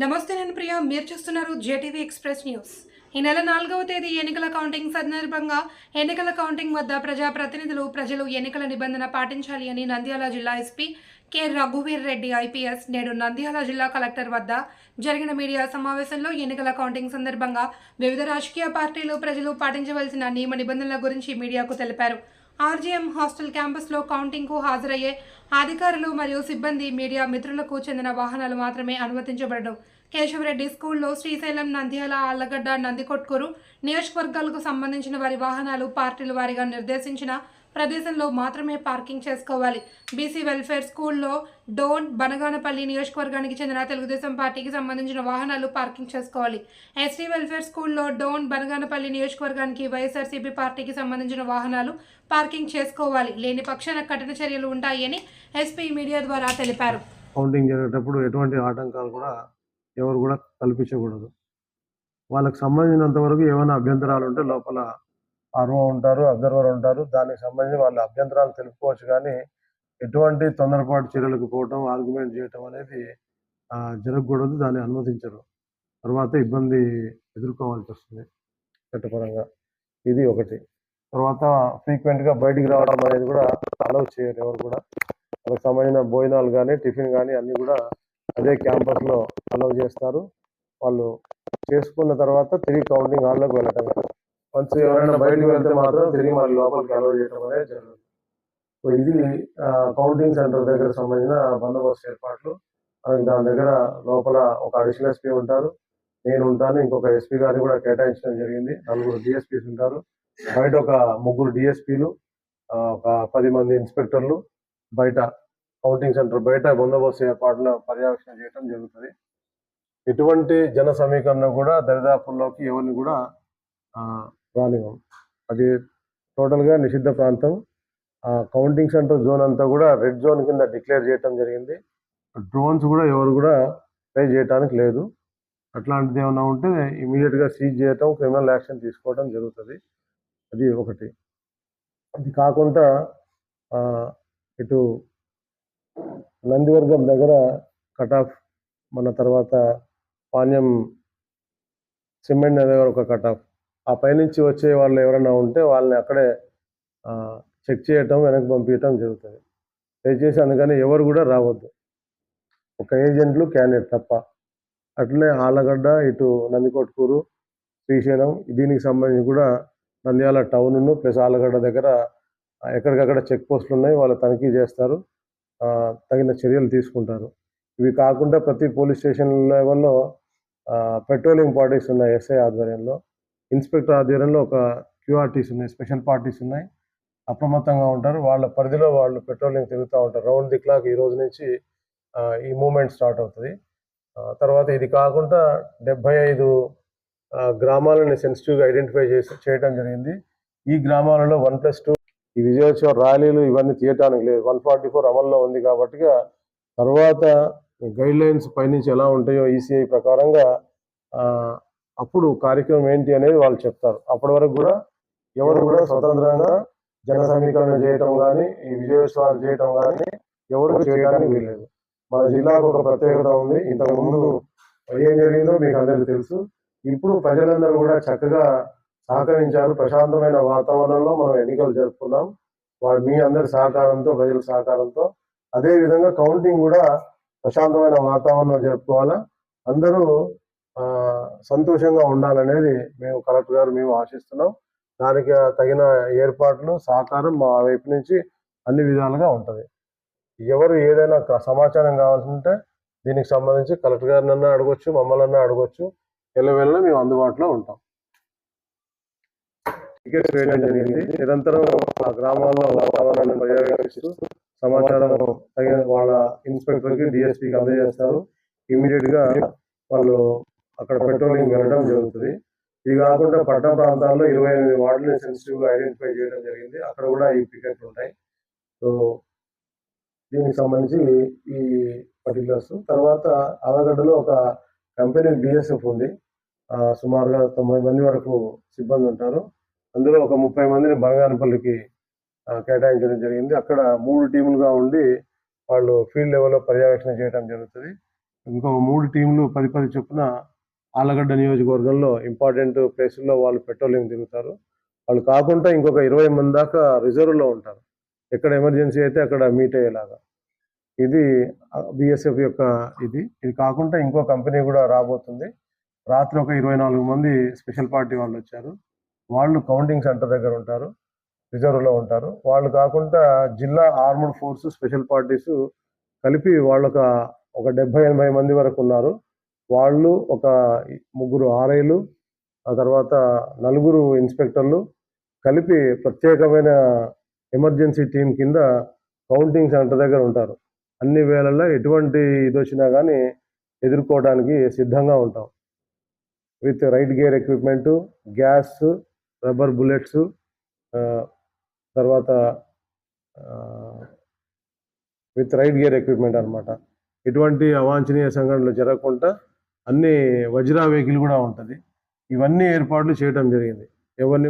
నమస్తే నేను ప్రియా మీరు చూస్తున్నారు జేటీవీ ఎక్స్ప్రెస్ న్యూస్. ఈ నెల నాలుగవ తేదీ ఎన్నికల కౌంటింగ్ సందర్భంగా ఎన్నికల కౌంటింగ్ వద్ద ప్రజాప్రతినిధులు ప్రజలు ఎన్నికల నిబంధన పాటించాలి అని నంద్యాల జిల్లా ఎస్పీ కె. రఘువీర్ రెడ్డి ఐపీఎస్ నేడు నంద్యాల జిల్లా కలెక్టర్ వద్ద జరిగిన మీడియా సమావేశంలో ఎన్నికల కౌంటింగ్ సందర్భంగా వివిధ రాజకీయ పార్టీలు ప్రజలు పాటించవలసిన నియమ నిబంధనల గురించి మీడియాకు తెలిపారు. ఆర్జీఎం హాస్టల్ క్యాంపస్లో కౌంటింగ్కు హాజరయ్యే అధికారులు మరియు సిబ్బంది మీడియా మిత్రులకు చెందిన వాహనాలు మాత్రమే అనుమతించబడడం. కేశవరెడ్డి స్కూల్లో శ్రీశైలం నంద్యాల ఆళ్ళగడ్డ నందికొట్కూరు నియోజకవర్గాలకు సంబంధించిన వారి వాహనాలు పార్టీల వారిగా నిర్దేశించిన ప్రదేశంలో మాత్రమే పార్కింగ్ చేసుకోవాలి. బీసీ వెల్ఫేర్ స్కూల్లో డోన్ బనగానపల్లి నియోజకవర్గానికి చెందిన తెలుగుదేశం పార్టీకి సంబంధించిన వాహనాలు పార్కింగ్ చేసుకోవాలి. ఎస్టీ వెల్ఫేర్ స్కూల్లో డోన్ బనగానపల్లి నియోజకవర్గానికి వైఎస్ఆర్సీపీ పార్టీకి సంబంధించిన వాహనాలు పార్కింగ్ చేసుకోవాలి. లేని పక్షాన కఠిన చర్యలు ఉంటాయని ఎస్పీ మీడియా ద్వారా తెలిపారు. కౌంటింగ్ జరిగేటప్పుడు ఎటువంటి ఆటంకాలు కూడా ఎవరు కూడా కల్పించకూడదు. వాళ్ళకి సంబంధించినంత వరకు ఏమైనా అభ్యంతరాలు ఉంటే లోపల ఆర్ఓ ఉంటారు అబ్జర్వర్ ఉంటారు. దానికి సంబంధించి వాళ్ళ అభ్యంతరాలు తెలుపుకోవచ్చు కానీ ఎటువంటి తొందరపాటు చర్యలకు పోవటం ఆర్గ్యుమెంట్ చేయటం అనేది జరగకూడదు. దాన్ని అనుమతించరు. తర్వాత ఇబ్బంది ఎదుర్కోవాల్సి వస్తుంది చట్టపరంగా. ఇది ఒకటి. తర్వాత ఫ్రీక్వెంట్గా బయటికి రావడం అనేది కూడా అలౌ చేయరు ఎవరు కూడా. వాళ్ళకి సంబంధించిన భోజనాలు కానీ టిఫిన్ కానీ అన్నీ కూడా అదే క్యాంపస్లో అలౌ చేస్తారు. వాళ్ళు చేసుకున్న తర్వాత తిరిగి కౌంటింగ్ హాల్లోకి వెళ్ళటం. వన్స్ ఎవరైనా బయటకు వెళ్తే మాత్రం తిరిగి మళ్ళీ లోపలికి అలౌ చేయడం అనేది జరుగుతుంది. సో ఇది కౌంటింగ్ సెంటర్ దగ్గర సంబంధించిన బందోబస్తు ఏర్పాట్లు. మనకి దాని దగ్గర లోపల ఒక అడిషనల్ ఎస్పీ ఉంటారు. నేను ఉంటాను. ఇంకొక ఎస్పీ గారిని కూడా కేటాయించడం జరిగింది. నలుగురు డిఎస్పీస్ ఉంటారు. బయట ఒక ముగ్గురు డిఎస్పీలు ఒక పది మంది ఇన్స్పెక్టర్లు బయట కౌంటింగ్ సెంటర్ బయట బందోబస్తు ఏర్పాట్ల పర్యవేక్షణ చేయడం జరుగుతుంది. ఎటువంటి జన సమీకరణ కూడా దరిదాపుల్లోకి ఎవరిని కూడా ఆ, రానివ్వం అది టోటల్గా నిషిద్ధ ప్రాంతం. ఆ కౌంటింగ్ సెంటర్ జోన్ అంతా కూడా రెడ్ జోన్ కింద డిక్లేర్ చేయటం జరిగింది. డ్రోన్స్ కూడా ఎవరు కూడా ట్రై చేయడానికి లేదు. అట్లాంటిది ఏమైనా ఉంటే ఇమీడియట్గా సీజ్ చేయటం క్రిమినల్ యాక్షన్ తీసుకోవడం జరుగుతుంది. అది ఒకటి. అది కాకుండా ఇటు నందివర్గం దగ్గర కట్ ఆఫ్ మన తర్వాత పాణ్యం సిమెంట్ దగ్గర ఒక కట్ ఆఫ్ ఆ పైనుంచి వచ్చే వాళ్ళు ఎవరైనా ఉంటే వాళ్ళని అక్కడే చెక్ చేయటం వెనక్కి పంపించటం జరుగుతుంది. దయచేసి అందుకని ఎవరు కూడా రావద్దు. ఒక ఏజెంట్లు క్యాండిడేట్ తప్ప. అట్లనే ఆళ్ళగడ్డ ఇటు నందికొట్కూరు శ్రీశైలం దీనికి సంబంధించి కూడా నంద్యాల టౌన్ను ప్లస్ ఆళ్ళగడ్డ దగ్గర ఎక్కడికక్కడ చెక్ పోస్టులు ఉన్నాయి వాళ్ళు తనిఖీ చేస్తారు. తగిన చర్యలు తీసుకుంటారు. ఇవి కాకుండా ప్రతి పోలీస్ స్టేషన్ లెవెల్లో పెట్రోలింగ్ పార్టీస్ ఉన్నాయి ఎస్ఐ ఆధ్వర్యంలో. ఇన్స్పెక్టర్ ఆధ్వర్యంలో ఒక క్యూఆర్టీస్ ఉన్నాయి స్పెషల్ పార్టీస్ ఉన్నాయి. అప్రమత్తంగా ఉంటారు. వాళ్ళ పరిధిలో వాళ్ళు పెట్రోలింగ్ తిరుగుతూ ఉంటారు. రౌండ్ ది క్లాక్ ఈ రోజు నుంచి ఈ మూమెంట్ స్టార్ట్ అవుతుంది. తర్వాత ఇది కాకుండా డెబ్బై ఐదు గ్రామాలని సెన్సిటివ్గా ఐడెంటిఫై చేసి చేయడం జరిగింది. ఈ గ్రామాలలో వన్ ప్లస్ టూ ఈ విజయోత్సవ ర్యాలీలు ఇవన్నీ తీయటానికి లేదు. వన్ ఫార్టీ ఫోర్ అమల్లో ఉంది కాబట్టి తర్వాత గైడ్ లైన్స్ పైనుంచి ఎలా ఉంటాయో ఈసీఐ ప్రకారంగా అప్పుడు కార్యక్రమం ఏంటి అనేది వాళ్ళు చెప్తారు. అప్పటి వరకు కూడా ఎవరు కూడా స్వతంత్రంగా జన సమీకరణ చేయటం కానీ ఈ విజయోత్సవాలు చేయటం కానీ ఎవరు చేయడానికి వీల్లేదు. మన జిల్లాకు ఒక ప్రత్యేకత ఉంది. ఇంతకు ముందు ఏం జరిగిందో మీకు అందరికీ తెలుసు. ఇప్పుడు ప్రజలందరూ కూడా చక్కగా సహకరించారు. ప్రశాంతమైన వాతావరణంలో మనం ఎన్నికలు జరుపుకున్నాం. వాళ్ళు మీ అందరి సహకారంతో ప్రజల సహకారంతో. అదే విధంగా కౌంటింగ్ కూడా ప్రశాంతమైన వాతావరణం జరుపుకోవాలా? అందరూ సంతోషంగా ఉండాలనేది మేము కలెక్టర్ గారు మేము ఆశిస్తున్నాం. దానికి తగిన ఏర్పాట్లు సహకారం మా వైపు నుంచి అన్ని విధాలుగా ఉంటుంది. ఎవరు ఏదైనా సమాచారం కావాల్సింటే దీనికి సంబంధించి కలెక్టర్ గారిని అన్నా అడగొచ్చు మమ్మల్ని అన్నా అడగొచ్చు. ఎల్లవెల్ల మేము అందుబాటులో ఉంటాం. టికెట్స్ వేయడం జరిగింది. నిరంతరం ఆ గ్రామాల్లో వాతావరణాన్ని పర్యవేక్షిస్తూ సమాచారం తగిన వాళ్ళ ఇన్స్పెక్టర్కి డిఎస్పీకి అందజేస్తారు. ఇమీడియట్గా వాళ్ళు అక్కడ పెట్రోలింగ్ వెళ్ళడం జరుగుతుంది. ఇది కాకుండా పట్టణ ప్రాంతాల్లో ఇరవై ఎనిమిది వార్డులు సెన్సిటివ్గా ఐడెంటిఫై చేయడం జరిగింది. అక్కడ కూడా ఈ పికెట్లు ఉంటాయి. సో దీనికి సంబంధించి ఈ పర్టికులర్స్ తర్వాత ఆలగడ్డలో ఒక కంపెనీ బిఎస్ఎఫ్ ఉంది. సుమారుగా తొంభై మంది వరకు సిబ్బంది ఉంటారు. అందులో ఒక ముప్పై మందిని బంగానపల్లికి కేటాయించడం జరిగింది. అక్కడ మూడు టీములుగా ఉండి వాళ్ళు ఫీల్డ్ లెవెల్లో పర్యవేక్షణ చేయడం జరుగుతుంది. ఇంకో మూడు టీంలు పది పది చొప్పున ఆలగడ్డ నియోజకవర్గంలో ఇంపార్టెంట్ ప్లేసుల్లో వాళ్ళు పెట్రోలింగ్ తిరుగుతారు వాళ్ళు కాకుండా ఇంకొక ఇరవై మంది దాకా రిజర్వ్లో ఉంటారు. ఎక్కడ ఎమర్జెన్సీ అయితే అక్కడ మీట్ అయ్యేలాగా. ఇది బిఎస్ఎఫ్ యొక్క ఇది. ఇది కాకుండా ఇంకో కంపెనీ కూడా రాబోతుంది. రాత్రి ఒక ఇరవై నాలుగు మంది స్పెషల్ పార్టీ వాళ్ళు వచ్చారు. వాళ్ళు కౌంటింగ్ సెంటర్ దగ్గర ఉంటారు. రిజర్వ్లో ఉంటారు. వాళ్ళు కాకుండా జిల్లా ఆర్మడ్ ఫోర్స్ స్పెషల్ పార్టీస్ కలిపి వాళ్ళొక ఒక ఒక డెబ్బై ఎనభై మంది వరకు ఉన్నారు. వాళ్ళు ఒక ముగ్గురు ఆర్ఐలు ఆ తర్వాత నలుగురు ఇన్స్పెక్టర్లు కలిపి ప్రత్యేకమైన ఎమర్జెన్సీ టీం కింద కౌంటింగ్ సెంటర్ దగ్గర ఉంటారు. అన్ని వేళల్లో ఎటువంటి ఇది వచ్చినా కానీ ఎదుర్కోవడానికి సిద్ధంగా ఉంటాం. With right gear equipment gas rubber bullets తర్వాత విత్ రైట్ గేర్ ఎక్విప్మెంట్ అనమాట ఎటువంటి అవాంఛనీయ సంఘటనలు జరగకుండా అన్ని వజ్రా వెహికల్ కూడా ఉంటుంది. ఇవన్నీ ఏర్పాట్లు చేయడం జరిగింది. ఎవరిని